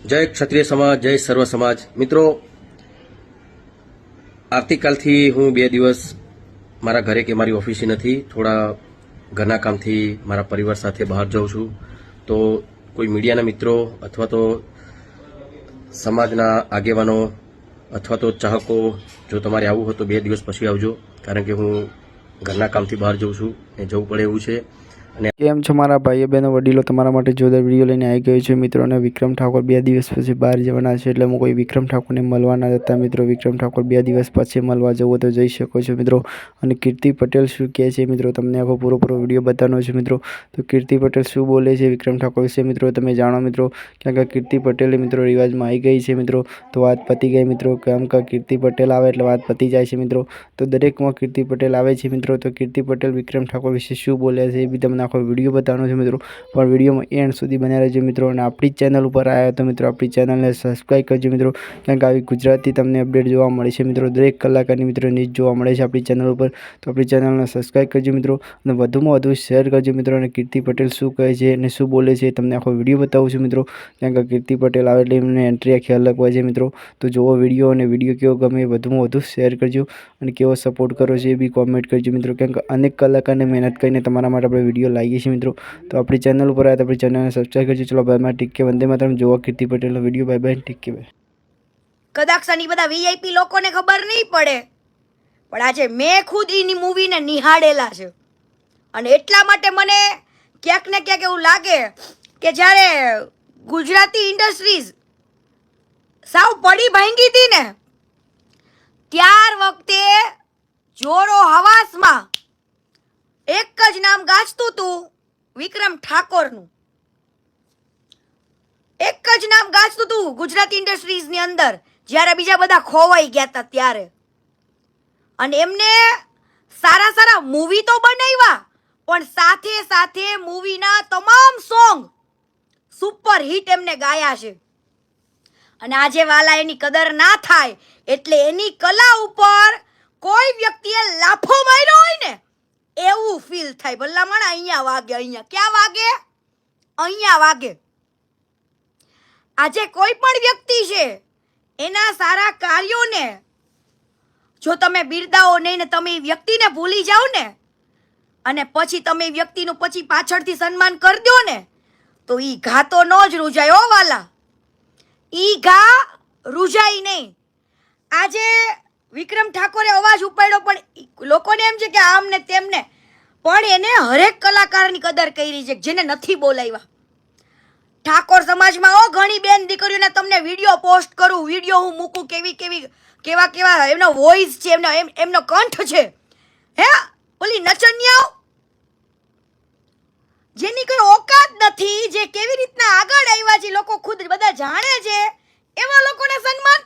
જય ક્ષત્રિય સમાજ, જય સર્વ સમાજ. મિત્રો આવતીકાલથી હું બે દિવસ મારા ઘરે કે મારી ઓફિસે નથી, થોડા ઘરના કામથી મારા પરિવાર સાથે બહાર જાઉં છું. તો કોઈ મીડિયાના મિત્રો અથવા તો સમાજના આગેવાનો અથવા તો ચાહકો, જો તમારે આવવું હોય તો બે દિવસ પછી આવજો, કારણ કે હું ઘરના કામથી બહાર જઉં છું, ને જવું પડે એવું છે. કેમ છો મારા ભાઈઓ બહેનો, વડીલો? તમારા માટે જોરદાર વીડિયો લઈને આવી ગયો છે. મિત્રો, અને વિક્રમ ઠાકોર બે દિવસ પછી બહાર જવાના છે, એટલે હું કોઈ વિક્રમ ઠાકોરને મળવાના હતા મિત્રો, વિક્રમ ઠાકોર બે દિવસ પછી મળવા જવો તો જઈ શકો છો, મિત્રો. અને કીર્તિ પટેલ શું કહે છે? મિત્રો, તમને આખો પૂરો પૂરો વીડિયો બતાવવાનો છે, મિત્રો. તો કીર્તિ પટેલ શું બોલે છે વિક્રમ ઠાકોર વિશે, મિત્રો, તમે જાણો, મિત્રો. કારણ કે કીર્તિ પટેલે મિત્રો, રિવાજમાં આવી ગઈ છે, મિત્રો. તો વાત પતી ગઈ, મિત્રો. કેમ કે કીર્તિ પટેલ આવે એટલે વાત પતી જાય છે, મિત્રો. તો દરેકમાં કીર્તિ પટેલ આવે છે, મિત્રો. તો કીર્તિ પટેલ વિક્રમ ઠાકોર વિશે શું બોલ્યા છે એ બી તમને આખો વીડિયો બતાવવાનો છે મિત્રો. પણ વિડીયોમાં એન્ડ સુધી બન્યા રહેજો મિત્રો અને આપણી ચેનલ ઉપર આવ્યા તો મિત્રો આપણી ચેનલને સબસ્ક્રાઈબ કરજો મિત્રો. કારણ કે આવી ગુજરાતી તમને અપડેટ જોવા મળે છે મિત્રો. દરેક કલાકારની મિત્રો ન્યૂઝ જોવા મળે છે આપણી ચેનલ ઉપર. તો આપણી ચેનલને સબસ્ક્રાઈબ કરજો મિત્રો અને વધુમાં વધુ શેર કરજો મિત્રો અને કીર્તિ પટેલ શું કહે છે અને શું બોલે છે તમને આખો વીડિયો બતાવું છું મિત્રો. કારણ કે કીર્તિ પટેલ આવે એટલે એમને એન્ટ્રી આખી અલગ હોય છે મિત્રો. તો જોવો વીડિયો અને વીડિયો કેવો ગમે વધુમાં વધુ શેર કરજો અને કેવો સપોર્ટ કરો છો એ બી કોમેન્ટ કરજો મિત્રો. કેમ કે અનેક કલાકારને મહેનત કરીને તમારા માટે આપણે વીડિયો લાવીએ છે મિત્રો. તો આપણી ચેનલ ઉપર આવ્યા તો આપણી ચેનલને સબસ્ક્રાઈબ કરજો. ચલો, બાય ટીક કે વંદે માતરમ. જોવા કીર્તિ પટેલનો video bye bye. TK bye. કદાચ બધા વીઆઈપી લોકોને ખબર નહીં પડે. પણ આજે મેં ખુદ એની મૂવીને નિહાળેલા છે. અને એટલા માટે મને ક્યાંક ને ક્યાંક એવું લાગે કે જ્યારે ગુજરાતી ઇન્ડસ્ટ્રીઝ સાવ પડી ભાંગી હતી ને, ત્યાર વખતે જોરો એક જ નામ ગાજતું હતું વિક્રમ ઠાકોરનું. એક જ નામ ગાજતું હતું ગુજરાતી ઇન્ડસ્ટ્રીઝની અંદર, જ્યારે બીજા બધા ખોવાઈ ગયા હતા ત્યારે. અને એમને સારા સારા મૂવી તો બનાવ્યા, પણ સાથે સાથે મૂવીના તમામ સોંગ સુપર હિટ એમને ગાયા છે. અને આજે વાલા એની કદર ના થાય, એટલે એની કલા ઉપર કોઈ વ્યક્તિએ લાફો માર્યો હોય ને એવું ફીલ થાય. ભલામણ અહીંયા વાગે, અહીંયા. ક્યાં વાગે? અહીંયા વાગે. આજે કોઈ પણ વ્યક્તિ છે, એના સારા કાર્યોને, જો તમે બિરદાવો નહીં ને તમે એ વ્યક્તિને ભૂલી જાઓ ને, અને પછી તમે એ વ્યક્તિનું પછી પાછળથી સન્માન કરી દો ને, તો એ ઘા તો ન જ રૂજાય ઓ વાલા. ઈ ઘા રૂજાય નહીં. આજે વિક્રમ ઠાકોરે અવાજ ઉપાડ્યો, પણ લોકોને એમ છે કે આમ ને તેમને પણ એને હરેક કલાકારની કદર કરી છે, જેને નથી બોલાવ્યા. ઠાકોર સમાજમાં, ઓ ઘણી બેન દીકરીઓને તમને વીડિયો પોસ્ટ કરું, વીડિયો હું મૂકું, કેવી કેવી, કેવા કેવા એમનો વોઇસ છે, એમનો, એમ, એમનો કંઠ છે. હે, ઓલી નચન્યાઓ? જેની કોઈ ઓકાત નથી જે કેવી રીતના આગળ આવ્યા છે લોકો ખુદ બધા જાણે છે એવા લોકોને સન્માન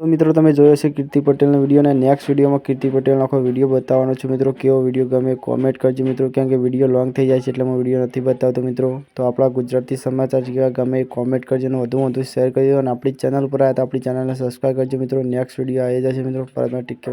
તો મિત્રો, તમે જોયો છે કીર્તિ પટેલનો વીડિયો અને નેક્સ્ટ વિડીયોમાં કીર્તિ પટેલનો આખો વીડિયો બતાવવાનો છું. મિત્રો, કેવો વીડિયો ગમે કોમેન્ટ કરજો મિત્રો, કારણ કે વીડિયો લોંગ થઈ જાય છે એટલે હું વીડિયો નથી બતાવતો મિત્રો. તો આપણા ગુજરાતી સમાચાર કેવા ગમે કોમેન્ટ કરજો અને વધુ વધુ શેર કરજો અને આપણી ચેનલ પર આવ્યા તો આપણી ચેનલને સબસ્ક્રાઈબ કરજો મિત્રો. નેક્સ્ટ વીડિયો આવી જશે મિત્રો. પરત ટીક